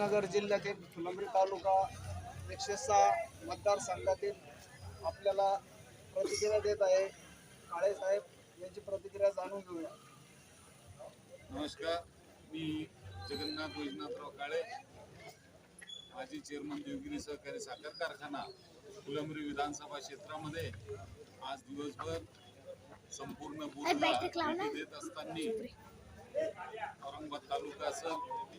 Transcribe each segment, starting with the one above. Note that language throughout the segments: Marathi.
नगर जिल्ह्यातील फुलंब्री तालुका एकशे सहा मतदारसंघातील आपल्याला प्रतिक्रिया देत आहे. काळे साहेब यांची प्रतिक्रिया जाणून घेऊया. नमस्कार मी जगन्नाथ वैजनाथराव काळे माजी चेअरमन देवगिरी सहकारी साखर कारखाना फुलंब्री विधानसभा क्षेत्रामध्ये आज दिवसभर संपूर्ण देत असताना औरंगाबाद तालुका असेल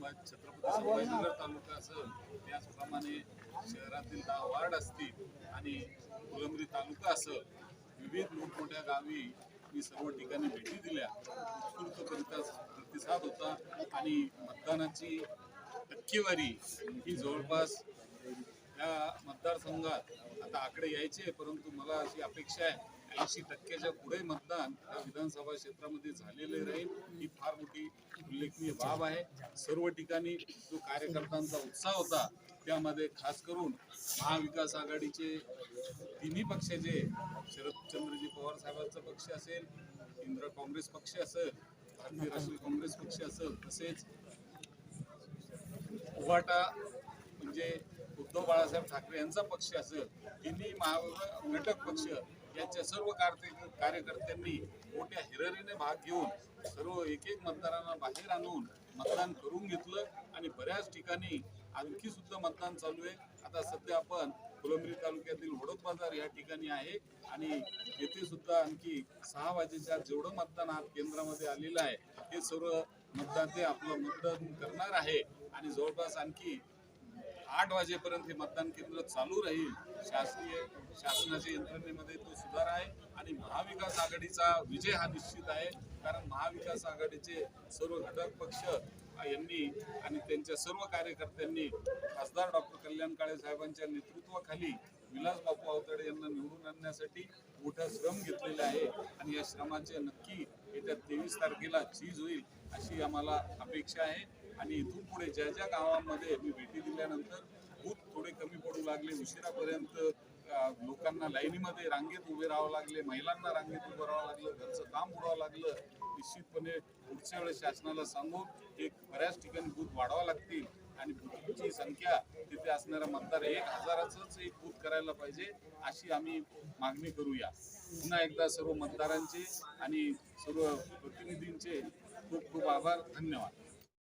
संभाजी छत्रपती संभाजीनगर तालुका असेल त्याचप्रमाणे शहरातील दहा वार्ड असतील आणि फुलंबरी तालुका असेल विविध मोठमोठ्या गावी मी सर्व ठिकाणी भेटी दिल्या. उत्स्फूर्त प्रतिसाद होता आणि मतदानाची टक्केवारी ही जवळपास या मतदारसंघात आता आकडे यायचे परंतु मला अशी अपेक्षा आहे ऐंशी टक्क्याच्या पुढे मतदान या विधानसभा क्षेत्रामध्ये झालेले राहील ही फार मोठी उल्लेखनीय बाब आहे. सर्व ठिकाणी जो कार्यकर्त्यांचा उत्साह होता त्यामध्ये खास करून महाविकास आघाडीचे तिन्ही पक्षाचे शरदचंद्रजी पवार साहेबांचा पक्ष असेल इंद्र काँग्रेस पक्ष असेल भारतीय राष्ट्रीय काँग्रेस पक्ष असेल तसेच उभाटा म्हणजे उद्धव बाळासाहेब ठाकरे यांचा पक्ष असेल तिन्ही महा घटक पक्ष यांच्या सर्व कार्यकर्त्यांनी मोठ्या हिररीने भाग घेऊन सर्व एक एक मतदारांना बाहेर आणून मतदान करून घेतलं आणि बऱ्याच ठिकाणी आणखी सुद्धा मतदान चालू आहे. आता सध्या आपण फुलंब्री तालुक्यातील वडोद बाजार या ठिकाणी आहे आणि येथे सुद्धा आणखी सहा वाजेच्या जेवढं मतदान आज केंद्रामध्ये आलेलं आहे हे सर्व मतदाते आपलं मतदान करणार आहे. आणि जवळपास आणखी आठ वाजेपर्यंत हे मतदान केंद्र चालू राहील. शासकीय शासनाच्या यंत्रणेमध्ये तो सुधार आहे आणि महाविकास आघाडीचा विजय हा निश्चित आहे. कारण महाविकास आघाडीचे सर्व घटक पक्ष यांनी आणि त्यांच्या सर्व कार्यकर्त्यांनी खासदार डॉक्टर कल्याण काळे साहेबांच्या नेतृत्वाखाली विलास बापू अवतडे यांना निवडून आणण्यासाठी मोठा श्रम घेतलेला आहे आणि या श्रमाचे नक्की येत्या तेवीस तारखेला चीज होईल अशी आम्हाला अपेक्षा आहे. आणि इथून पुढे ज्या ज्या गावांमध्ये मी भेटी दिल्यानंतर बूथ थोडे कमी पडू लागले उशिरापर्यंत लोकांना लाईनीमध्ये रांगेत उभे राहावं लागले महिलांना रांगेत उभं राहावं लागलं घरचं काम उडावं लागलं. निश्चितपणे पुढच्या वेळेस शासनाला सांगून एक बऱ्याच ठिकाणी बूथ वाढवा लागतील आणि बूथची संख्या तिथे असणारा मतदार एक हजाराचंच एक बूथ करायला पाहिजे अशी आम्ही मागणी करूया. पुन्हा एकदा सर्व मतदारांचे आणि सर्व प्रतिनिधींचे खूप खूप आभार धन्यवाद.